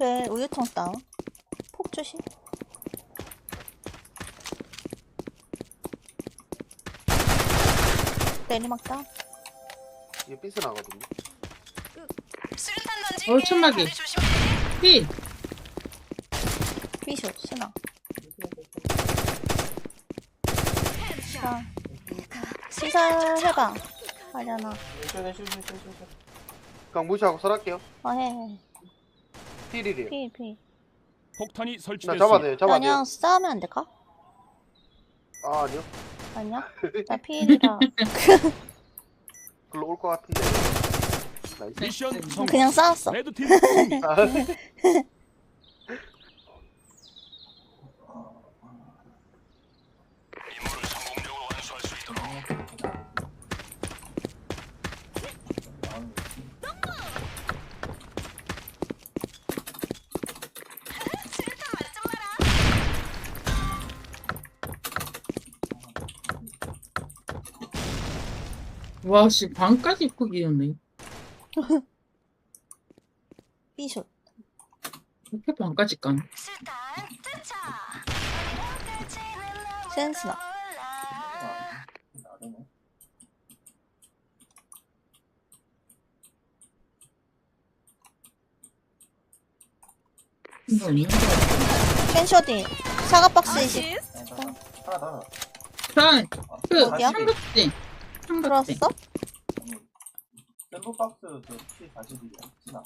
그 우유통 다운. 폭 조심. 내리막 다운. 이게 삐스 나거든요. 수류탄 던질게. 어, 천막이. 다들 조심해. 삐! 비숍 스나. 자, 시설 해봐. 하려나. 그냥 무시하고 설할게요. 어, 해, 해. 필이래요. 피, 피. 폭탄이 나 설치됐습니다. 잡아내요, 잡아내요. 그냥 싸우면 안 될까? 아, 아니요. 아니야? 나 피일이라. 글로 올 것 같은데. 나이스. 미션 성공. 그냥 싸웠어. 레드팀 승리. 아, 와, 씨, 반까지 폭이었네. 비숍. 이렇게 반까지 깐. 센스나. 캔쇼디. 사과박스 20. 자, 그, 어디야? 삼각대. 삼각대. 들어왔어? 셀프박스 그 P42야 지나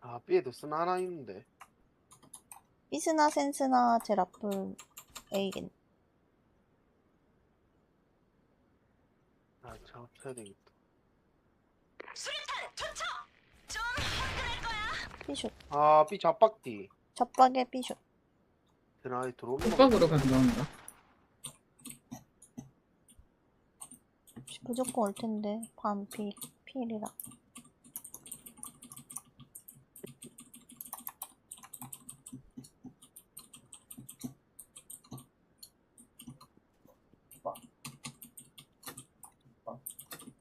아, 삐에도 쓰나 하나 있는데. 비스나 센스나 제라플 A겠네. 아, 참, 쳐야 되겠다. 수류탄 투척. 좀 화끈할 거야. 비숍. 아, 삐 잡박디. 젖박에 비숍. 드라이 거. 국밥으로 가져온다. 무조건 올 텐데. 반 피, 피일이라.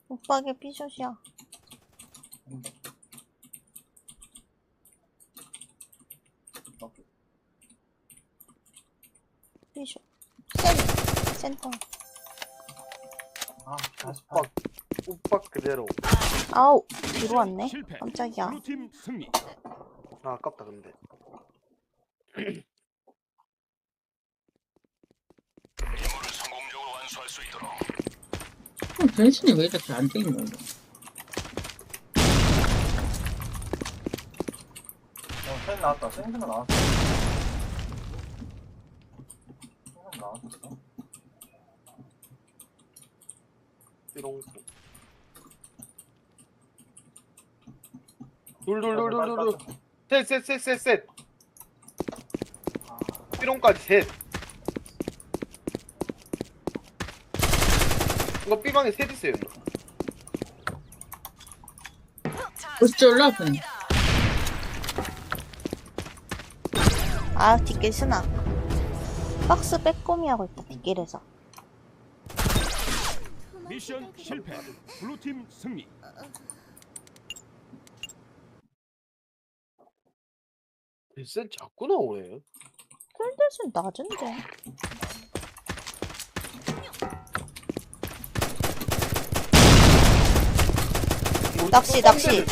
오빠게 삐숏이야. 삐숏. 센, 센터. 아 48. 빡, 우박 그대로. 아우, 뒤로 왔네. 실패. 깜짝이야. 블루팀 승리. 아, 아깝다, 근데. 그럼 변신이 왜 이렇게 안 되는 거야? 어센 나왔다 센스가 나왔어 센스 나왔어 삐롱. 둘둘둘둘둘. 셋, 셋, 셋, 셋, 셋. 삐롱까지 셋. 이거 삐방에 셋 있어요. 자, 벌써 올라왔네. 아, 뒷길 쓰나. 박스 빼꼼히 하고 있다, 뒷길에서. 미션 실패. 블루팀 승리. 셋 자꾸 나오네. 킬대수 낮은데. 낚시, 낚시.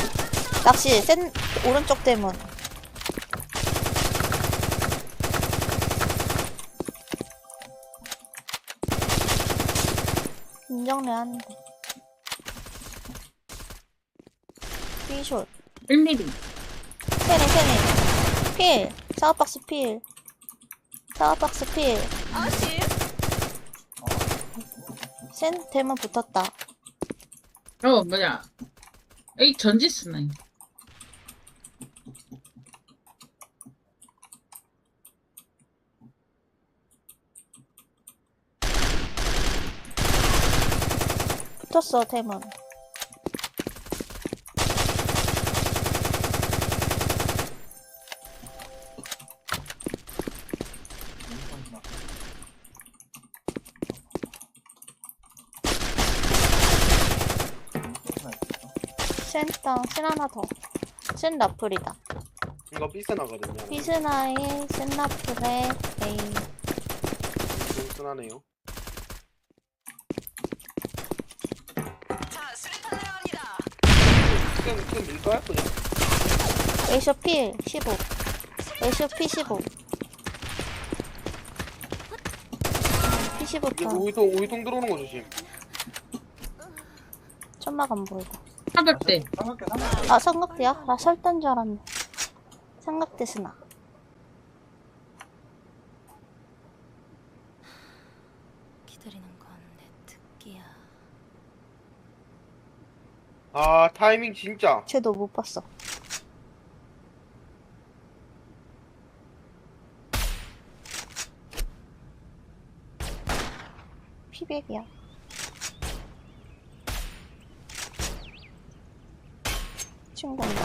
낚시, 센, 오른쪽 대문. 하는데. B숏. 1mm. 캐니, 캐니. 필. 사업박스 필. 사업박스 필. 아시. 센 대문 붙었다. 어, 뭐야. 에이, 전지 스나 붙었어, 대문. 센스나 있어 센 다운. 센 하나 더. 센 라플이다. 이거 삐스나거든요. 피스나의 센 라플의 A. 삐스나네요. 자, 수류탄 들어갑니다. 밀까요? 그냥? 에이쇼 필 15. 에이쇼 P 15. P 15 이게 턴. 우유통, 우유통 들어오는 거 조심. 천막 안 보이고. 삼각대. 삼각대 삼각대 아 삼각대야? 나 설단 줄 알았네. 삼각대 스나. 기다리는 건 내 특기야. 아, 타이밍 진짜. 쟤도 못 봤어. 피백이야. 친구 온다.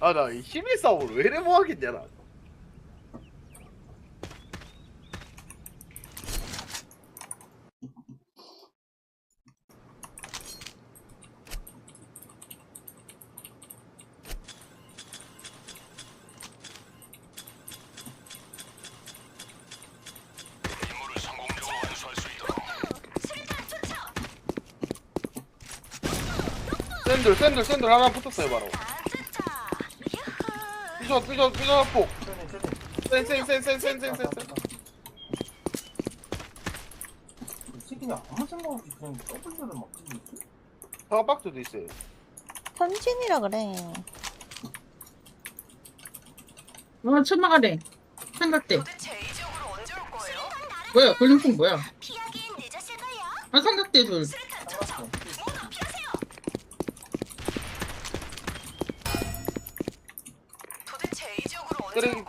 아, 나이 힘의 싸움을 왜 이래 뭐하겠냐, 나. 샌들, 샌들, 샌들 하나 붙었어요, 바로. 삐져, 삐져, 삐져, 폭. 쟤네 쟤네 센, 센, 센, 센, 센, 센, 센. 이 새끼는 아무 생각 없이 그냥 더블들을 막 찍지 사각박스도 있어요. 현진이라 그래. 와, 천막 아래. 삼각대. 도대체 이쪽으로 언제 올 거예요? 뭐야, 골림통 뭐야? 아, 삼각대 둘.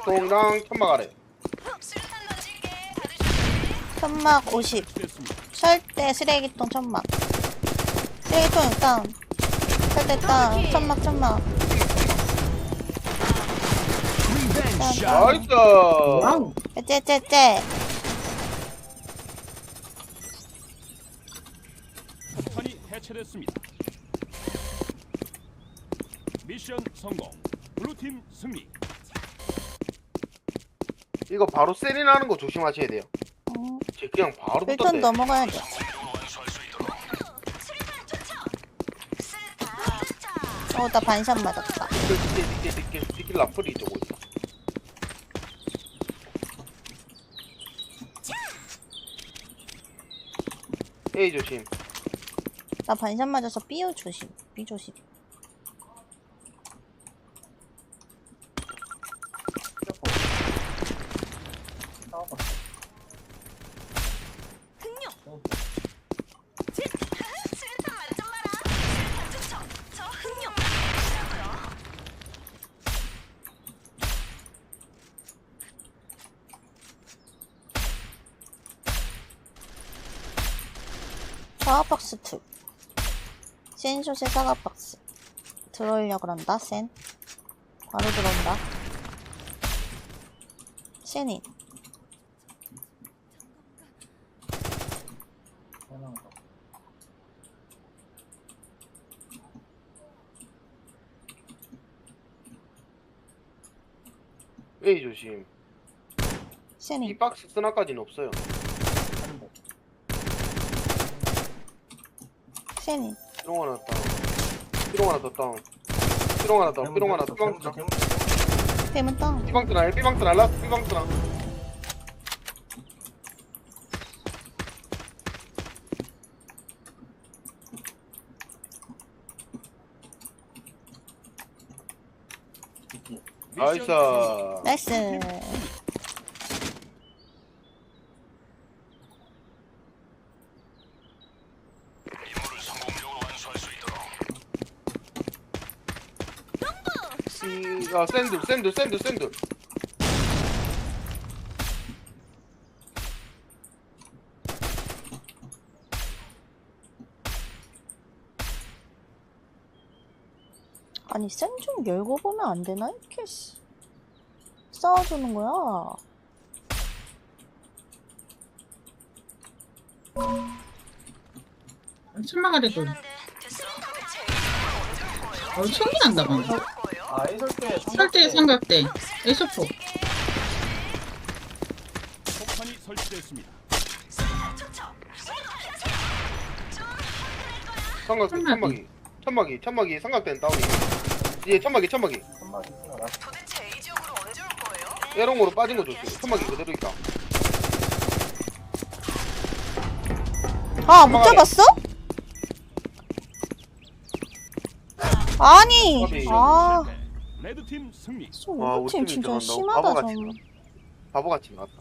쓰레기통랑 천막 아래. 천막 50. 됐습니다. 설대 쓰레기통 천막. 쓰레기통 다운. 설대 다운. 천막 천막. 다운, 다운. 나이스! 와우. 째째째. 폭탄이 해체됐습니다. 미션 성공. 블루팀 승리. 이거 바로 세리 나는 거 조심하셔야 돼요. 음, 쟤 그냥 바로 일단 붙었대. 넘어가야 돼. 수류탄 투척. 수류탄 투척. 어, 나 반샷 맞았다. 그 뒤에, 뒤에, 뒤에, 뒤에 라플이 저거 있다. 에이 조심. 나 반샷 맞아서 삐우 조심. 삐 조심. 싸워봐 흥룡. 수류탄 만점 마라. 수류탄 투척. 저 흥룡. 이라고요. 사과박스 2. 센쇼의 사과박스. 들어오려 그런다, 센. 바로 들어온다. 더 에이 조심. 센이. 이 박스 쓰나까지는 없어요. 한대 센이. 삐롱 하나 다운. 삐롱 하나 더 다운. 삐롱 하나 다운. 삐롱 하나 더 쓰나. 대문 땅. 삐방 쓰나. 삐방 쓰나. 라스트 삐방 쓰나. 나이스. 나이스. 씨, 야 샌들 샌들 샌들 샌들. 아니, 센좀 열고 보면 안 되나? 이렇게 씨. 싸워주는 거야. 천막 아래 둘. 미안한데 됐어. 다들 제일 언제 올 거예요? 어, 총이 난다, 방금. 아 A설대 설대 삼각대. 에쇼포. 폭탄이 설치됐습니다. 삼각 천막이. 천막이 천막이 천막이 삼각대는 다운이 뒤에 천막이 천막이 한마디 있어 도대체 이 지역으로 언제 올 거예요? 에롱으로 빠진 거 좋지 천막이 그대로 있다 아, 못 잡았어? 아니. 아. 레드팀 승리. 저 와, 우리 팀 우리 팀이 진짜 들어간다고? 심하다, 바보같이 좀. 바보같이 나왔다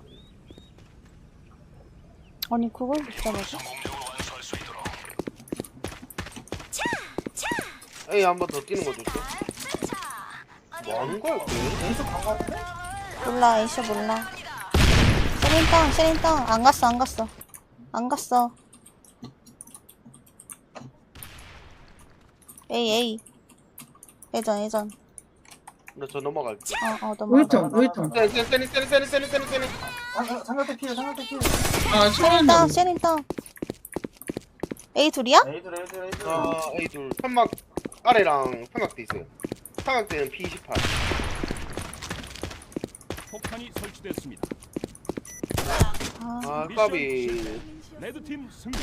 아니, 그걸 못 잡았어? 에이 한 번 더 뛰는 거 차차. 뭐 하는 거야 간거 같은데? 몰라, 에이쇼 몰라. 세린땅, 세린땅. 안 갔어, 안 갔어. 안 갔어. 에이, 에이. 예전, 예전. 나저 넘어갈게 어, 어, 넘어가. 우유통, 우유통. 세니 세니 세니 세니 세니 세니 세니 상- 상각대 피해 상각대 피해 아, 세린땅, 총한다. 세린땅. 에이, 둘이야? A들 A들 A들 아 에이 둘 천막 아래랑 삼각대 있어요 삼각대는 P28 폭탄이 설치됐습니다. 아, 아 까비. 레드팀 승리.